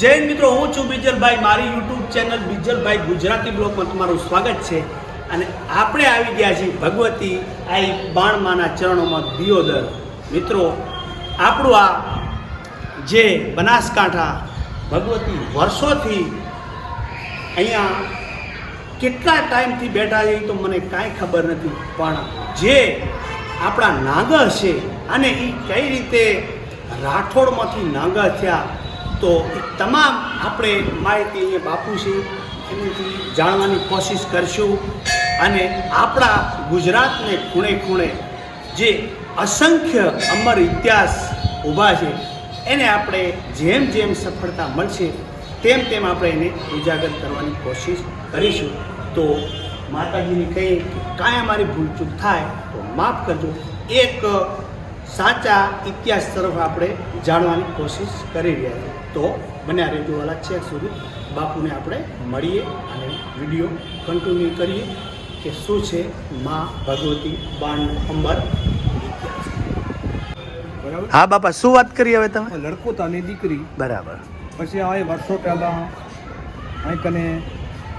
જૈન મિત્રો, હું છું બીજલભાઈ. મારી યુટ્યુબ ચેનલ બીજલભાઈ ગુજરાતી બ્લોગમાં તમારું સ્વાગત છે. અને આપણે આવી ગયા છીએ ભગવતી આઈ બાણમાના ચરણોમાં દિયોદર. મિત્રો, આપણું આ જે બનાસકાંઠા ભગવતી વર્ષોથી અહીંયા કેટલા ટાઈમથી બેઠા છે તો મને કાંઈ ખબર નથી. પણ જે આપણા નાગર છે અને એ કઈ રીતે રાઠોડમાંથી નાગર થયા તો એ તમામ આપણે માહિતી અહીંયા બાપુ છે એનાથી જાણવાની કોશિશ કરશું. અને આપણા ગુજરાતને ખૂણે ખૂણે જે અસંખ્ય અમર ઇતિહાસ ઊભા છે, એને આપણે જેમ જેમ સફળતા મળશે, તેમ તેમ આપણે એને ઉજાગર કરવાની કોશિશ કરીશું. તો માતાજીને કહીએ કે કાંઈ અમારી ભૂલચૂક થાય તો માફ કરજો. એક સાચા ઇતિહાસ તરફ આપણે જાણવાની કોશિશ કરી રહ્યા છીએ. તો બન્યા રહેજો વાલા છેક સુધી બાપુને આપણે મળીએ અને વીડિયો કન્ટિન્યુ કરીએ કે શું છે મા ભગવતી બાણનું અંબર. બરાબર? હા બાપા શું વાત કરી હવે તમે? લડકો તાની દીકરી. બરાબર. પછી આ વર્ષો પહેલાં અહીં કને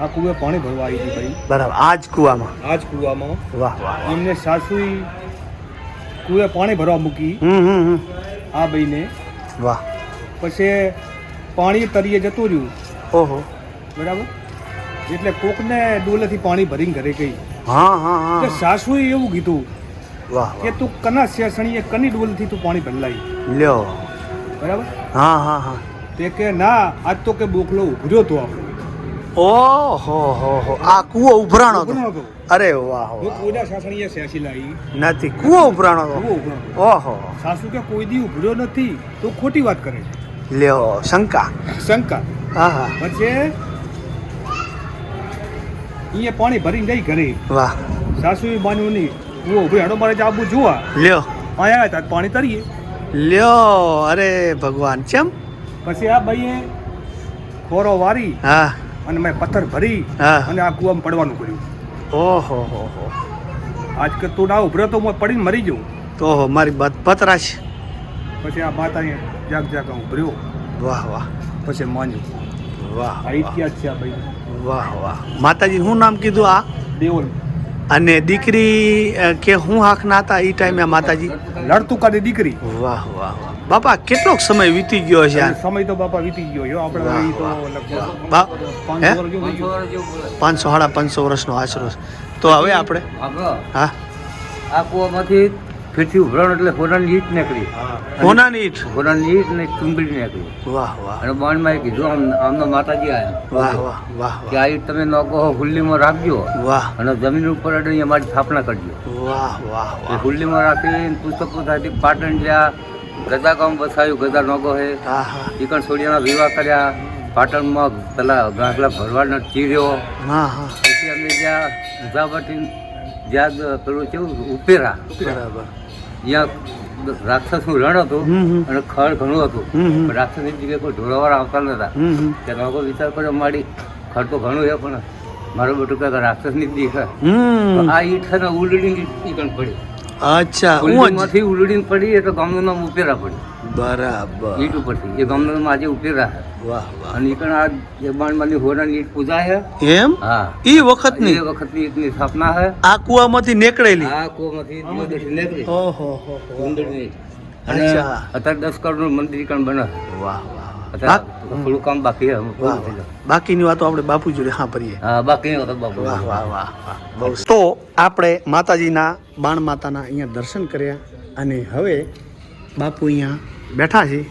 આ કુએ પાણી ભરવા આવી હતી ભાઈ. બરાબર આ જ કૂવામાં? આ જ કૂવામાં. વાહ વાહ એમને સાસુઈ કુએ પાણી ભરવા મૂકી. હમ હમ. આ ભાઈને. વાહ. પછી પાણી તરીએ જતું રહ્યું. ઓહો. બરાબર? એટલે કોકને ડોલેથી પાણી ભરીને ઘરે ગઈ. હા હા હા. સાસુએ એવું કીધું વાહ કે તું કના શેસણીએ કની ડોલથી તું પાણી ભરલાઈ? લ્યો. બરાબર? હા હા હા. તે કે ના આજ તો કે બોકલો ઉભર્યો તો આપણો ઓહો હો હો. આ કૂવો ઉભરાણો હતો. અરે વાહ હું વાહ કોઈના શાસણીએ શેસી લાવી. નથી. કૂવો ઉભરાણો હતો. ઓહો. સાસુ કે કોઈ દી ઉભર્યો નથી. તો ખોટી વાત કરે લ્યો શંકા. શંકા. હા હા પછી અહીંયા પાણી ભરીને ગઈ ઘરે. વાહ. સાસુ માન્યું નહીં હું ઊભી હડો મારે જાબુ જોવા. લ્યો. અહીંયા આવ્યા પાણી તરીએ લ્યો અરે ભગવાન ચમ? પછી આ ભાઈએ ખોરો વારી હા. અને મેં પથ્થર ભરી હા. અને આ કુવામાં પડવાનું કર્યું. ઓહો હો હો. આજ કે તું ના ઉભરો તો હું પડીને મરી જઉં. તો મારી બત પતરા પછી આ માતાએ જાગ જાગ ઉભર્યો વાહ વાહ. પછી માન્યું. વાહ આ વાહ. ઇતિહાસ છે આ ભાઈ. વાહ વાહ. માતાજી શું નામ કીધું આ? દેવલ અને દીકરી કે હું હાંકના હતા એ ટાઈમે આ માતાજી? લડતું કાઢી દીકરી. વાહ વાહ વાહ. બાપા કેટલોક સમય વીતી ગયો છે આ? સમય તો બાપા વીતી ગયો આપણે? પાંચસો સાડા પાંચસો વર્ષનો આશરો. તો હવે આપણે હા? આ કૂવામાંથી ફીરથી ઉભરાણ એટલે હોનાની ઈટ નીકળી. હોનાની ઈટ. હોનાની ઈટ ને ચુંબડી નીકળી. વાહ વાહ. અને બાણમાં કીધું આમ આમનો માતાજી વાહ આવ્યા વાહ વાહ કે આ ઈટ તમે નોકો હુલ્લીમાં રાખજો. વાહ. અને જમીન ઉપર અડી અમારી સ્થાપના કરજો. વાહ વાહ એ વાહ. હુલ્લીમાં રાખી પુસ્તકો સાથે પાટણ જ્યાં ગદા ગામ વસાયું ગદા નોકો હે હા હા ઈકણ સોડિયાના વિવાહ કર્યા. પાટણમાં પેલા ગાંસલા ભરવાડનો ચીર્યો. હા હા પછી અમે જ્યાં ઉધાવટી જ્યાં પેલું કેવું ઉપેરા બરાબર. જ્યાં રાક્ષસનું રણ હતું. અને ખડ ઘણું હતું. રાક્ષસની જગ્યાએ કોઈ ઢોરાવાળા આવતા નતા. ત્યાં લોકો વિચાર કર્યો મારી ખડ તો ઘણું છે પણ મારું બેટું કે રાક્ષસની જ દીખ છે. હમ આ ઈટ છે ને ઉલડીને ઈકણ પડી અચ્છા હું ઉલડીમાંથી ઉલડીને પડી એટલે ગામનું નામ ઉપેરા પડી બરાબર. ઈટ ઉપરથી. એ ગામનું નામ આજે ઉપેરા વાહ વાહ અને ઈકણ આ જે બાણમાંની હોરાની ઈટ પૂજા છે એમ? હા. ઈ વખતની? એ વખતની ઈટની સ્થાપના છે આ કૂવામાંથી નીકળેલી? આ કુવામાંથી નીકળેલી નીકળી. ઓહો હો હો. ઈટ. અચ્છા. અત્યારે દસ કરોડનું મંદિર કણ બને વાહ વાહ. થોડું કામ બાકી. બાકીની વાતો આપણે બાપુ જોડે હા ભરીએ હા વાતો બાપુ વાહ વાહ વાહ બહુ તો આપણે માતાજીના બાણ માતાના અહીંયા દર્શન કર્યા અને હવે બાપુ અહીંયા બેઠા છે.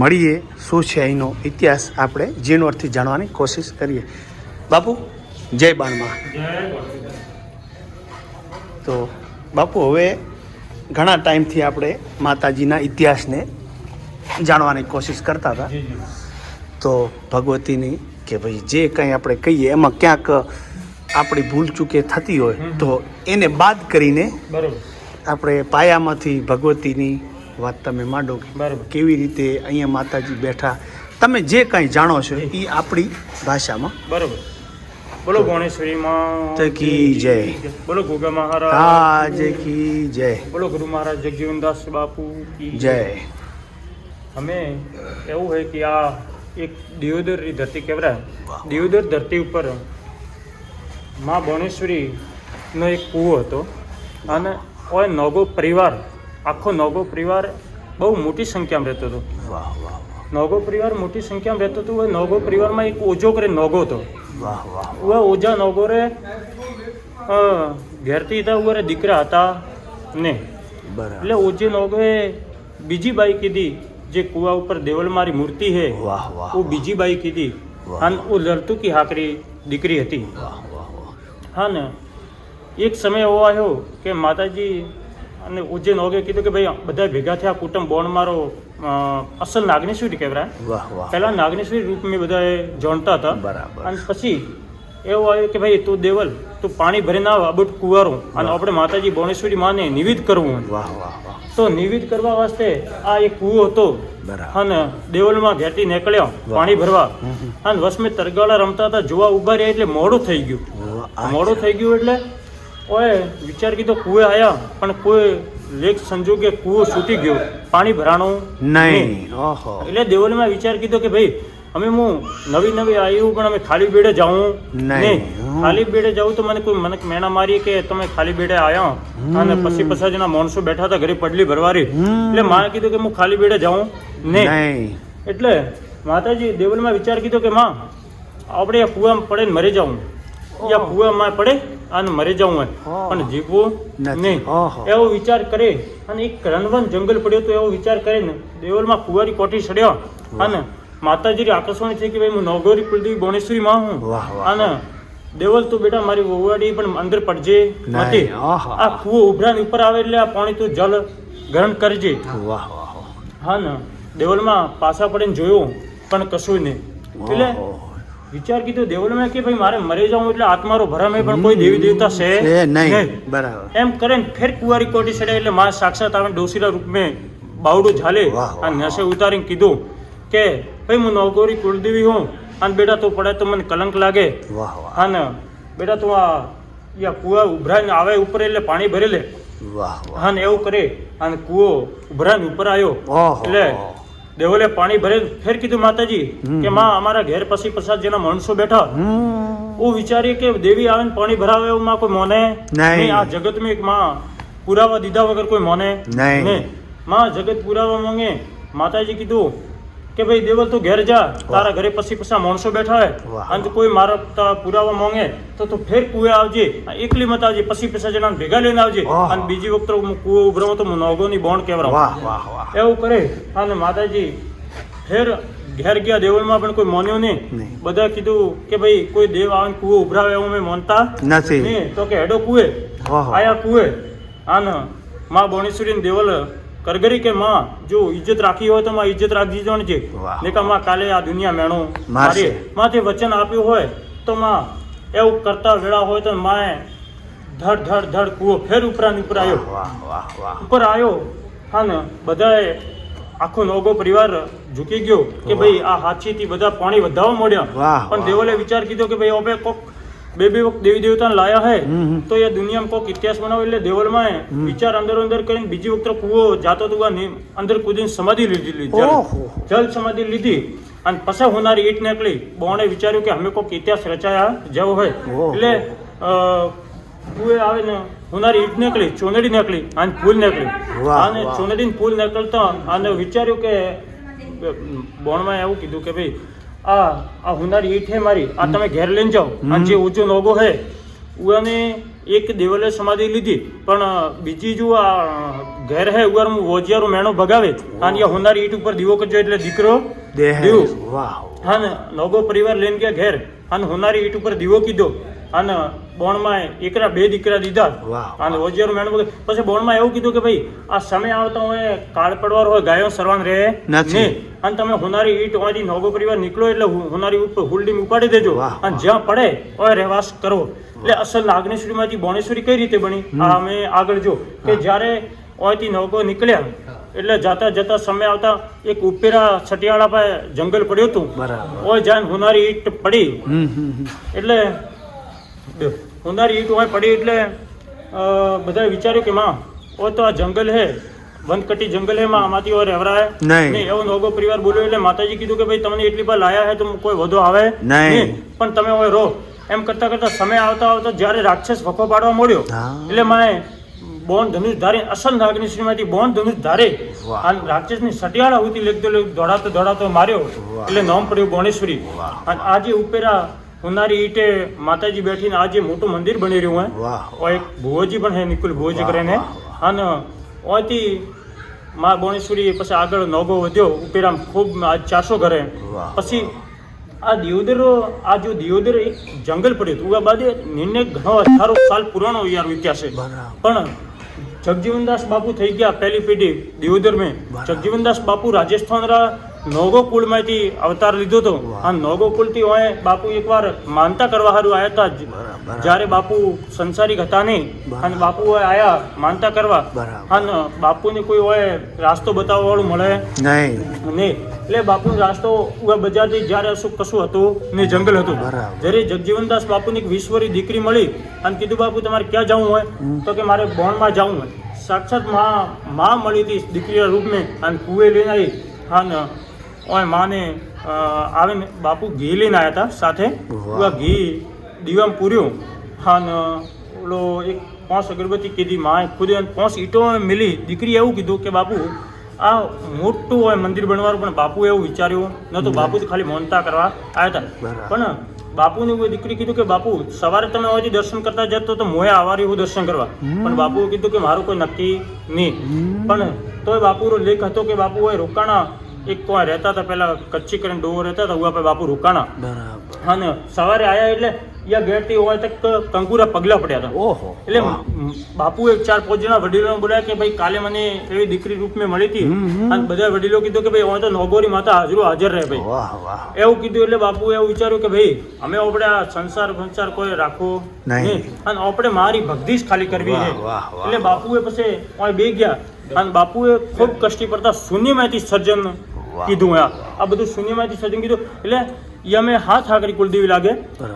મળીએ શું છે અહીંનો ઇતિહાસ આપણે ઝીણવટથી જાણવાની કોશિશ કરીએ. બાપુ જય બાણમાં તો બાપુ હવે ઘણા ટાઈમથી આપણે માતાજીના ઇતિહાસને જાણવાની કોશિશ કરતા હતા. તો ભગવતીની કે ભાઈ જે કંઈ આપણે કહીએ એમાં ક્યાંક આપણી ભૂલ ચૂકે થતી હોય તો એને બાદ કરીને બરોબર. આપણે પાયામાંથી ભગવતીની વાત તમે માંડો કેવી રીતે અહીંયા માતાજી બેઠા. તમે જે કાંઈ જાણો છો એ આપણી ભાષામાં બરોબર. બોલો ગણેશ્વરીમાં તો કી જય. બોલો ગોગા મહારાજ. હા જય કી જય. બોલો ગુરુ મહારાજ જગજીવનદાસ બાપુ કી જય. અમે એવું હોય કે આ એક દિયોદર ધરતી કહેવાય દિયોદર ધરતી ઉપર મા ભુવનેશ્વરી એક કૂવો હતો. અને ઓય નોગો પરિવાર આખો નોગો પરિવાર બહુ મોટી સંખ્યામાં રહેતો હતો. વાહ વાહ નોગો પરિવાર મોટી સંખ્યામાં રહેતો હતો. નોગો પરિવારમાં એક ઓજો કરે નોગો હતો. વાહ વાહ ઉવા ઓજા નોગો રે ઘેરથી હતા ઉરે દીકરા હતા ને. એટલે ઓજે નોગોએ બીજી બાઈ કીધી જે કુવા ઉપર દેવલ મારી મૂર્તિ હે વાહ વાહ ઓ બીજી બાઈ કીધી અને ઓ લરતુકી હાકરી દીકરી હતી. હા ને એક સમય એવો આવ્યો કે માતાજી અને ઉજ્જૈન ઓગે કીધું કે ભાઈ બધા ભેગા થયા કુટુંબ બોણ મારો અસલ નાગનેશ્વરી કહેવાય. પહેલા નાગનેશ્વરી રૂપ મેં બધા જાણતા હતા. બરાબર. અને પછી એવું આવ્યું કે ભાઈ તું દેવલ તું પાણી ભરીને આવ અબટ કુવારું. અને આપણે માતાજી બોણેશ્વરી માને નિવેદ કરવું. વાહ વાહ. તો નિવેદ કરવા વાસ્તે આ એક કૂવો હતો. અને દેવલમાં ઘેટી નીકળ્યો પાણી ભરવા. અને વસમે તરગાળા રમતા હતા જોવા ઊભા રહ્યા એટલે મોડું થઈ ગયું. મોડું થઈ ગયું એટલે ઓએ વિચાર કીધો કૂવે આવ્યા પણ કોઈ લેખ સંજોગે કૂવો છૂટી ગયો. પાણી ભરાણું નહીં. એટલે દેવલમાં વિચાર કીધો કે ભાઈ અમે હું નવી નવી આવ્યું પણ અમે ખાલી બેડે જાઉં નહીં. ખાલી બેડે જાઉં તો મને કોઈ મને મેણા મારી કે તમે ખાલી બેડે આવ્યા અને પછી પછા જેના માણસો બેઠા હતા ઘરે પડલી ભરવારી. એટલે મારે કીધું કે હું ખાલી બેડે જાઉં નહીં. એટલે માતાજી દેવલમાં વિચાર કીધો કે માં આપણે આ કૂવામાં પડે ને મરી જાઉં. યા કૂવામાં પડે અને મરી જાઉં. પણ જીવવું નહીં. એવો વિચાર કરે અને એક રણવન જંગલ પડ્યો તો એવો વિચાર કરીને દેવલમાં કુવારી કોઠી ચડ્યો અને માતાજીની આકર્ષણ થઈ કે ભાઈ હું નવગોરી કુલદેવી બોણેશ્વરી માં હું અને દેવલ તું બેટા મારી વહુવાડી પણ અંદર પડજે. નથી આ કુવો ઉભરા ઉપર આવે એટલે આ પાણી તું જલ ગ્રહણ કરજે. વાહ વાહ હા ને. દેવલમાં પાછા પડીને જોયું પણ કશું નહીં. એટલે વિચાર કીધો દેવલમાં કે ભાઈ મારે મરી જાઉં એટલે આત્મારો ભરામે પણ કોઈ દેવી દેવતા છે છે નહીં. બરાબર. એમ કરે ને ફેર કુંવારી કોટી સડે એટલે માં સાક્ષાત આવે ડોસીલા રૂપ મેં બાવડું ઝાલે અને નસે ઉતારીને કીધું કે ભાઈ હું નવગોરી કુળદેવી હું અને બેટા તું પડે તો મને કલંક લાગે વાહ વાહ હા ને બેટા તું આ યા કુવા ઉભરાઈને આવે ઉપર એટલે પાણી ભરી લે વાહ વાહ હા ને એવું કરે અને કૂવો ઉભરાઈને ઉપર આવ્યો. એટલે દેવલે પાણી ભરે ફેર કીધું માતાજી. કે માં અમારા ઘેર પછી પસાર જેના માણસો બેઠા. હું વિચારી કે દેવી આવે ને પાણી ભરાવે એવું માં કોઈ મોને નહીં. આ જગતમાં એક માં પુરાવા દીધા વગર કોઈ મોને નહીં. માં જગત પુરાવા માંગે માતાજી કીધું કે ભાઈ દેવલ તું ઘેર જા. તારા ઘરે પછી પછી માણસો બેઠા. હોય અને કોઈ મારા પુરાવા માંગે તો તું ફેર કુએ આવજે. આ એકલી મત આવજે. પછી પછા જણા ભેગા લઈને આવજે. અને બીજી વખત હું કુવો ઉભરાવું તો હું નોગોની બોન્ડ કેવરાવું વાહ એવું કરે. અને માતાજી ફેર ઘેર ગયા દેવળમાં પણ કોઈ માન્યો નહીં. બધા કીધું કે ભાઈ કોઈ દેવ આવે કુવો ઉભરાવે એવું મેં માનતા નથી. તો કે હેડો કુએ આયા કુએ આનમાં બોણેશ્વરી ને દેવલ કરગરી કે માં જો ઇજ્જત રાખી હોય તો માં ઇજ્જત રાખી જણજે વાહ. ને કે માં કાલે આ દુનિયા મેણો મારે માં જે વચન આપ્યું હોય તો માં એવું કરતા વેળા હોય તો માએ ધડ ધડ ધડ કૂવો ફેર ઉપરાંત ઉપર આવ્યો ઉપર આવ્યો હા ને બધાએ આખો નોગો પરિવાર ઝૂકી ગયો કે ભાઈ આ હાથીથી બધા પાણી વધાવવા મળ્યા પણ દેવલે વિચાર કીધો કે ભાઈ હવે કોક બે બે વખત દેવી દેવતાને લાયા હે. તો એ દુનિયામાં કોક ઇતિહાસ બનાવો એટલે દેવલમાં વિચાર અંદર અંદર કરીને બીજી વખત કુવો જાતો તો અંદર કૂદીને સમાધિ લીધી. જલ. સમાધિ લીધી અને પછી હોનારી ઈટ નીકળી. બોણે વિચાર્યું કે અમે કોક ઇતિહાસ રચાયા જેવો હોય. એટલે કુએ આવે ને હોનારી ઈટ નીકળી ચોનડી નીકળી અને ફૂલ નીકળી. અને ચોનડી ફૂલ નીકળતા અને વિચાર્યું કે બોણમાં એવું કીધું કે ભાઈ આ આ હુનર ઈટ હે મારી. આ તમે ઘેર લઈને જાઓ. અને જે ઊંચો નોગો હે ઉને એક દેવલે સમાધિ લીધી. પણ બીજી જો આ ઘેર હે ઉગર હું વોજિયારો મેણો ભગાવે અને આ હુનારી ઈટ ઉપર દીવો કરજો એટલે દીકરો દેહ વાહ. હા નોગો પરિવાર લઈને ગયા ઘેર. અને હુનારી ઈટ ઉપર દીવો કીધો. અને બોણમાં એકરા બે દીકરા દીધા અને ઓજિયારું મેણું બધું. પછી બોણમાં એવું કીધું કે ભાઈ આ સમય આવતા હોય કાળ પડવાર હોય ગાયો સરવાન રહે. નહીં. અને તમે હોનારી ઈટ વાંચી નોગો પરિવાર નીકળો એટલે હુ- હોનારી ઉપર હુલડી ઉપાડી દેજો. અને જ્યાં પડે હોય રહેવાસ કરો. એટલે અસલ નાગનેશ્વરીમાંથી બોણેશ્વરી કઈ રીતે બની? આ અમે આગળ જો. કે જ્યારે ઓયથી નોગો નીકળ્યા એટલે જાતા જતા સમય આવતા એક ઉપેરા છટિયાળા પાસે જંગલ પડ્યું હતું. ઓય જાન હોનારી ઈટ પડી. એટલે હોનારી ઈટ હોય પડી એટલે અ, બધાએ વિચાર્યું કે માં ઓ તો આ જંગલ હે વનકટી જંગલ હે માં આમાંથી ઓર રહેવરાય નહીં. એવો નોગો પરિવાર બોલ્યો એટલે માતાજી કીધું કે ભાઈ તમને એટલી પર લાયા હે તો કોઈ વધુ આવે. નહીં. પણ તમે હવે રો એમ કરતા કરતા સમય આવતા આવતા જ્યારે રાક્ષસ વખો પાડવા મળ્યો એટલે માએ બોન ધનુષ ધારે અસલ નાગની શ્રીમાંથી બોન ધનુષ ધારે. અને રાક્ષસની સટિયાળા આહુતિ લેખતો દોડાતો દોડાતો માર્યો એટલે નામ પડ્યું બોણેશ્વરી અને આજે ઉપેરા ઉનારી ઈટે માતાજી બેઠીને આજે મોટું મંદિર બની રહ્યું હે વાહ और एक ભુવોજી પણ હે નિકુલ ભુવોજી કરીને અને ઓયથી મા બોણેશ્વરી પછી આગળ નોગો વધ્યો ઉપેરામ ખૂબ આજ ચારસો ઘરે વાહ. પછી આ દિયોદર આ જો દિયોદર એક જંગલ પડ્યું હતું ઉવા બાદે નિર્ણય ઘણો અઢારો સાલ પુરાણો યાર ઇતિહાસ છે બરાબર. પણ જગજીવનદાસ બાપુ થઈ ગયા પહેલી પેઢી દિયોદર મેં જગજીવનદાસ બાપુ રાજસ્થાન રા નોગો કુળમાંથી અવતાર લીધો હતો. આ નોગો કુળથી હોય બાપુ એકવાર માનતા કરવા હારું આવ્યા હતા જ્યારે બાપુ સંસારિક હતા નહીં અને બાપુ આયા માનતા કરવા. અને બાપુને કોઈ હોય રાસ્તો બતાવવા વાળું મળે નહીં. નહીં. એટલે બાપુનો રાસ્તો ઉગા બજારથી જ્યારે શું કશું હતું ને જંગલ હતું. જ્યારે જગજીવનદાસ બાપુની એક વિશ્વરી દીકરી મળી અને કીધું બાપુ તમારે ક્યાં જવું હોય? તો કે મારે બોણમાં જવું હોય. સાક્ષાતમાં મા મળી હતી દીકરીના રૂપને અને કુએ લઈને આવી અને ઓય માને આવે આવીને બાપુ ઘી લઈને આવ્યા હતા સાથે. ઘી દીવામાં પૂર્યું. અને ઓલો એક પાંચ અગરબત્તી કીધી માએ ખુદ પાંચ ઈંટો મિલી. દીકરી એવું કીધું કે બાપુ આ મોટું હોય મંદિર બનવાનું. પણ બાપુ એવું વિચાર્યું. ન તો બાપુ ખાલી મોનતા કરવા આવ્યા હતા પણ બાપુને કોઈ દીકરી કીધું કે બાપુ સવારે તમે હજી દર્શન કરતા જતો તો મોએ આવારી હું દર્શન કરવા. પણ બાપુએ કીધું કે મારું કોઈ નક્કી નહીં. પણ તોય બાપુનો લેખ હતો કે બાપુ હોય રોકાણા એક કોઈ રહેતા હતા પેલા કચ્છી કરીને ડોવો રહેતા હતા ઉવા બાપુ રોકાણા. બરાબર. અને સવારે આયા એટલે યા ગેરથી હોય તો કંકુરા પગલા પડ્યા હતા. ઓહો એટલે બાપુ એક ચાર પાંચ જણા વડીલોને બોલાયા કે ભાઈ કાલે મને એવી દીકરી રૂપમાં મળી હતી. અને બધા વડીલો કીધું કે ભાઈ હવે તો નોગોરી માતા હાજરો હાજર રહે ભાઈ. વાહ વાહ. એવું કીધું એટલે બાપુ એવું વિચાર્યું કે ભાઈ અમે આપણે આ સંસાર સંસાર કોઈ રાખવો નહીં. અને આપણે મારી ભક્તિ જ ખાલી કરવી છે. એટલે બાપુએ પછી ઓય બે ગયા. અને બાપુએ ખૂબ કષ્ટી પડતા શૂન્યમાંથી સર્જન. કીધું આ આ બધું શૂન્યમાંથી સર્જન કીધું. એટલે એ અમે હાથ હાકરી કુલદેવી લાગે.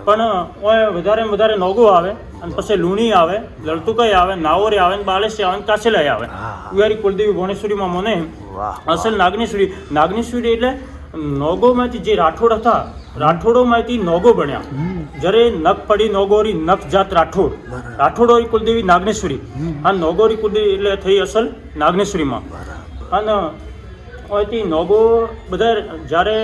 પણ ઓય વધારે વધારે નોગો આવે અને પછી લુણી આવે લડતુકાઈ આવે નાવરે આવે બાલેસી આવે ને કાછેલાઈ આવે. ઉયારી કુલદેવી ભુવનેશ્વરીમાં મને અસલ નાગનેશ્વરી. નાગનેશ્વરી એટલે નોગોમાંથી જે રાઠોડ હતા રાઠોડોમાંથી નોગો બન્યા. જ્યારે નખ પડી નોગોરી નખ જાત રાઠોડ. રાઠોડોરી કુલદેવી નાગનેશ્વરી. આ નોગોરી કુલદેવી એટલે થઈ અસલ નાગનેશ્વરીમાં. અને અહીંથી નોગો બધા જ્યારે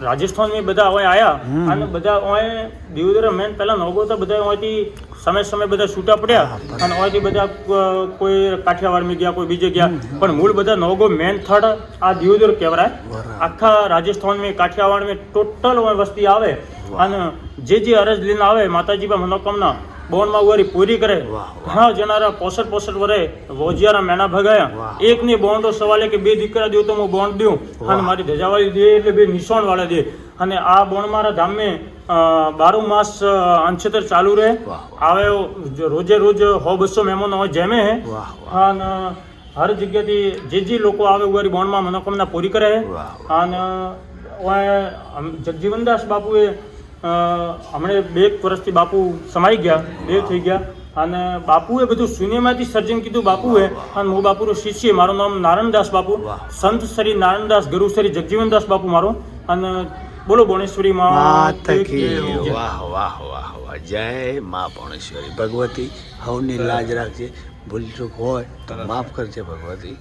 રાજસ્થાનમાં બધા ઓય આયા અને બધા ઓય દેવદર મેન પહેલા નોગો તો બધા અહીંથી સમય સમય બધા છૂટા પડ્યા અને અહીંથી બધા કોઈ કોઈ કાઠિયાવાડમાં ગયા કોઈ બીજે ગયા પણ મૂળ બધા નોગો મેન થડ આ દિવદર કહેવાય. રાજસ્થાન આખા રાજસ્થાનમાં કાઠિયાવાડમાં ટોટલ વસ્તી આવે અને જે જે અરજ લઈને આવે માતાજી પર મનોકામના બોનમાં ઉવારી પૂરી કરે. ઘણા જણારા પોસઠ પોસઠ વરે વોજિયારા મેણા ભગાયા. એક ને બોન્ડો સવાલે કે બે દીકરા દઉં તો હું બોન્ડ દઉં. અને મારી ધજાવાળી દે એટલે બે નિશાન વાળા દે. અને આ બોન્ડ મારા ધામે બારું માસ અંશતર ચાલુ રહે. આવે રોજે રોજ હો બસો મહેમાનો જેમે. હે અને હર જગ્યાથી જે જે લોકો આવે ઉગારી બોન્ડમાં મનોકામના પૂરી કરે. અને જગજીવનદાસ બાપુએ હમણે બે વર્ષથી બાપુ સમાઈ ગયા દેવ થઈ ગયા. અને બાપુએ બધું શૂન્યમાંથી સર્જન કીધું બાપુએ. અને હું બાપુનો શિષ્ય મારું નામ નારણદાસ બાપુ. સંત શ્રી નારાયણદાસ ગુરુ શ્રી જગજીવનદાસ બાપુ મારો. અને બોલો ભુવનેશ્વરી માં. વાહ વાહ વાહ વાહ. જય મા ભણેશ્વરી. ભગવતી હવની લાજ રાખજે. ભૂલ ચૂક હોય તો માફ કરજે ભગવતી.